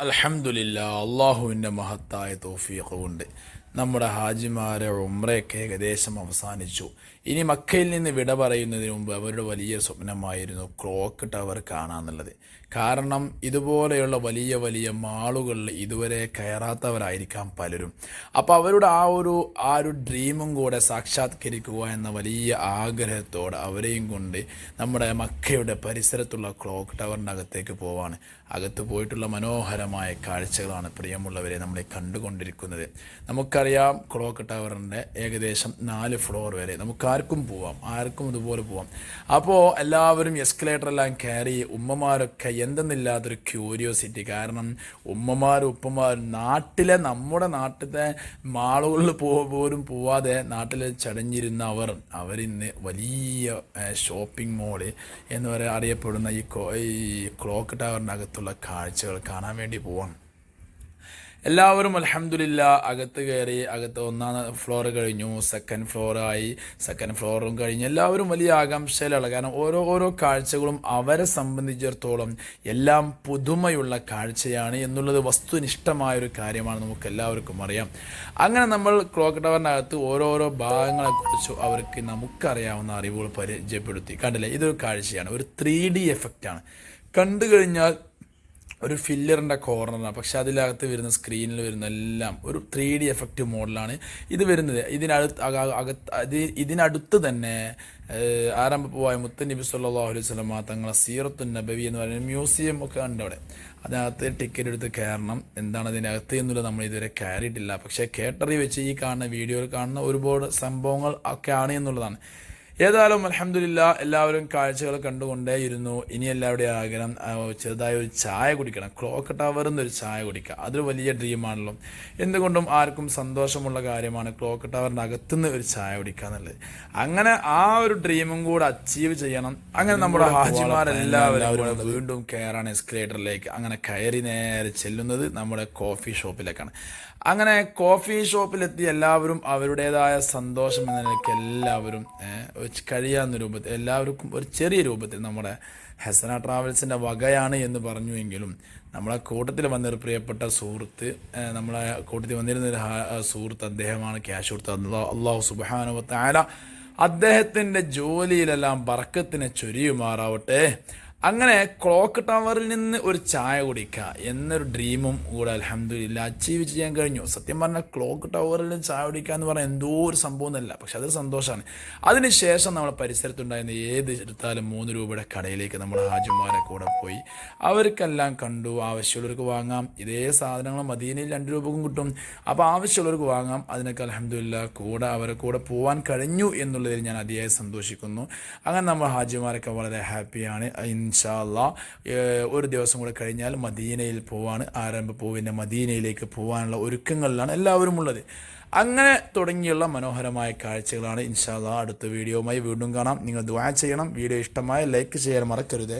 അലഹമില്ല അള്ളാഹുവിന്റെ മഹത്തായ തോഫീഖ് കൊണ്ട് നമ്മുടെ ഹാജിമാരെ ഉമ്രയൊക്കെ ഏകദേശം അവസാനിച്ചു. ഇനി മക്കയിൽ നിന്ന് വിട പറയുന്നതിന് മുമ്പ് അവരുടെ വലിയ സ്വപ്നമായിരുന്നു ക്ലോക്ക് ടവർ കാണാന്നുള്ളത്. കാരണം ഇതുപോലെയുള്ള വലിയ വലിയ മാളുകളിൽ ഇതുവരെ കയറാത്തവരായിരിക്കാം പലരും. അപ്പോൾ അവരുടെ ആ ഒരു ആ ഒരു ഡ്രീമും കൂടെ സാക്ഷാത്കരിക്കുക എന്ന വലിയ ആഗ്രഹത്തോടെ അവരെയും കൊണ്ട് നമ്മുടെ മക്കയുടെ പരിസരത്തുള്ള ക്ലോക്ക് ടവറിന്റെ അകത്തേക്ക് പോവാണ്. അകത്ത് പോയിട്ടുള്ള മനോഹരമായ കാഴ്ചകളാണ് പ്രിയമുള്ളവരെ നമ്മളെ കണ്ടുകൊണ്ടിരിക്കുന്നത്. നമുക്കറിയാം ക്ലോക്ക് ടവറിന്റെ ഏകദേശം നാല് ഫ്ലോർ വരെ. നമുക്ക് ആർക്കും പോവാം ആർക്കും ഇതുപോലെ പോവാം. അപ്പോൾ എല്ലാവരും എസ്കലേറ്ററെല്ലാം കയറി ഉമ്മമാരൊക്കെ എന്തെന്നില്ലാത്തൊരു ക്യൂരിയോസിറ്റി കാരണം ഉമ്മമാരും ഉപ്പമാരും നാട്ടിലെ നമ്മുടെ നാട്ടിലെ മാളുകളിൽ പോ പോലും പോവാതെ നാട്ടിൽ ചടഞ്ഞിരുന്ന അവർ അവരിന്ന് വലിയ ഷോപ്പിംഗ് മോൾ എന്ന് പറയാൻ അറിയപ്പെടുന്ന ഈ ക്ലോക്ക് ടവറിനകത്തുള്ള കാഴ്ചകൾ കാണാൻ വേണ്ടി പോവാം എല്ലാവരും അലഹമില്ല അകത്ത് കയറി അകത്ത് ഒന്നാം ഫ്ലോർ കഴിഞ്ഞു സെക്കൻഡ് ഫ്ലോറായി സെക്കൻഡ് ഫ്ലോറും കഴിഞ്ഞു. എല്ലാവരും വലിയ ആകാംക്ഷയിലാണ്. കാരണം ഓരോ ഓരോ കാഴ്ചകളും അവരെ സംബന്ധിച്ചിടത്തോളം എല്ലാം പുതുമയുള്ള കാഴ്ചയാണ് എന്നുള്ളത് വസ്തുനിഷ്ഠമായ ഒരു കാര്യമാണ് നമുക്ക് എല്ലാവർക്കും അറിയാം. അങ്ങനെ നമ്മൾ ക്ലോക്ക് ടവറിനകത്ത് ഓരോരോ ഭാഗങ്ങളെക്കുറിച്ച് അവർക്ക് നമുക്കറിയാവുന്ന അറിവുകൾ പരിചയപ്പെടുത്തി. കണ്ടില്ലേ? ഇതൊരു കാഴ്ചയാണ്. ഒരു ത്രീ ഡി എഫക്റ്റാണ്. കണ്ടു കഴിഞ്ഞാൽ ഒരു ഫില്ലറിന്റെ കോർണറാണ് പക്ഷെ അതിലകത്ത് വരുന്ന സ്ക്രീനിൽ വരുന്ന എല്ലാം ഒരു ത്രീ ഡി എഫക്റ്റ് മോഡലാണ് ഇത് വരുന്നത്. ഇതിനടുത്ത് അകത്ത് ഇതിനടുത്ത് തന്നെ മുത്തൻ നബി സല്ലല്ലാഹു അലൈഹി വസല്ലം തങ്ങളെ സീറത്തു നബവി എന്ന് പറയുന്ന മ്യൂസിയം ഒക്കെ ഉണ്ട് അവിടെ. അതിനകത്ത് ടിക്കറ്റ് എടുത്ത് കയറണം. എന്താണ് അതിനകത്ത് എന്നുള്ളത് നമ്മൾ ഇതുവരെ കയറിയിട്ടില്ല. പക്ഷേ കേട്ടറി വെച്ച് ഈ കാണുന്ന വീഡിയോയിൽ കാണുന്ന ഒരുപാട് സംഭവങ്ങൾ ഒക്കെ ആണ് എന്നുള്ളതാണ്. ഏതായാലും അലഹമില്ല എല്ലാവരും കാഴ്ചകൾ കണ്ടുകൊണ്ടേയിരുന്നു. ഇനി എല്ലാവരുടെയും ആഗ്രഹം ചെറുതായി ഒരു ചായ കുടിക്കണം. ക്ലോക്ക് ടവറിൽ നിന്നൊരു ചായ കുടിക്കുക. അതൊരു വലിയ ഡ്രീമാണല്ലോ. എന്തുകൊണ്ടും ആർക്കും സന്തോഷമുള്ള കാര്യമാണ് ക്ലോക്ക് ടവറിന്റെ അകത്തുനിന്ന് ഒരു ചായ കുടിക്കുക എന്നുള്ളത്. അങ്ങനെ ആ ഒരു ഡ്രീമും കൂടെ അച്ചീവ് ചെയ്യണം. അങ്ങനെ നമ്മുടെ ഹാജിമാരെല്ലാവരും വീണ്ടും കയറാണ് എസ്കലേറ്ററിലേക്ക് അങ്ങനെ കയറി നേരെ ചെല്ലുന്നത് നമ്മുടെ കോഫി ഷോപ്പിലേക്കാണ് അങ്ങനെ കോഫി ഷോപ്പിലെത്തി എല്ലാവരും അവരുടേതായ സന്തോഷം എന്ന നിലയ്ക്ക് എല്ലാവരും കഴിയാവുന്ന രൂപത്തിൽ എല്ലാവർക്കും ഒരു ചെറിയ രൂപത്തിൽ നമ്മുടെ ഹെസന ട്രാവൽസിന്റെ വകയാണ് എന്ന് പറഞ്ഞു എങ്കിലും നമ്മളെ കൂട്ടത്തിൽ വന്നൊരു പ്രിയപ്പെട്ട സുഹൃത്ത് നമ്മളെ കൂട്ടത്തിൽ വന്നിരുന്ന ഒരു സുഹൃത്ത് അദ്ദേഹമാണ് ക്യാഷ് കൊടുത്തത്. അള്ളാഹു അള്ളാഹു സുബാനുവത്ത ആല അദ്ദേഹത്തിന്റെ ജോലിയിലെല്ലാം ബറക്കത്തിനെ ചൊരിയുമാറാവട്ടെ. അങ്ങനെ ക്ലോക്ക് ടവറിൽ നിന്ന് ഒരു ചായ കുടിക്കുക എന്നൊരു ഡ്രീമും കൂടെ അലഹമ്മദില്ല അച്ചീവ് ചെയ്യാൻ കഴിഞ്ഞു. സത്യം പറഞ്ഞാൽ ക്ലോക്ക് ടവറിൽ നിന്ന് ചായ കുടിക്കുക എന്ന് പറഞ്ഞാൽ എന്തോ ഒരു സംഭവം എന്നല്ല പക്ഷെ അതൊരു സന്തോഷമാണ്. അതിനുശേഷം നമ്മുടെ പരിസരത്തുണ്ടായിരുന്ന ഏത് എടുത്താലും മൂന്ന് രൂപയുടെ കടയിലേക്ക് നമ്മുടെ ഹാജിമാരെ കൂടെ പോയി. അവർക്കെല്ലാം കണ്ടു ആവശ്യമുള്ളവർക്ക് വാങ്ങാം. ഇതേ സാധനങ്ങൾ മദീനയിൽ രണ്ട് രൂപക്കും കിട്ടും. അപ്പോൾ ആവശ്യമുള്ളവർക്ക് വാങ്ങാം. അതിനൊക്കെ അലഹമ്മദില്ല കൂടെ അവരെ കൂടെ പോകാൻ കഴിഞ്ഞു എന്നുള്ളതിൽ ഞാൻ അതിയായി സന്തോഷിക്കുന്നു. അങ്ങനെ നമ്മൾ ഹാജിമാരൊക്കെ വളരെ ഹാപ്പിയാണ് ഇൻഷാല്ല ഒരു ദിവസം കൂടെ കഴിഞ്ഞാൽ മദീനയിൽ പോവാണ്. ആരംഭ പൂവിന്റെ മദീനയിലേക്ക് പോകാനുള്ള ഒരുക്കങ്ങളിലാണ് എല്ലാവരും ഉള്ളത്. അങ്ങനെ തുടങ്ങിയുള്ള മനോഹരമായ കാഴ്ചകളാണ് ഇൻഷാല്ല അടുത്ത വീഡിയോയുമായി വീണ്ടും കാണാം. നിങ്ങൾ ദ്വാ ചെയ്യണം. വീഡിയോ ഇഷ്ടമായ ലൈക്ക് ചെയ്യാൻ മറക്കരുത്.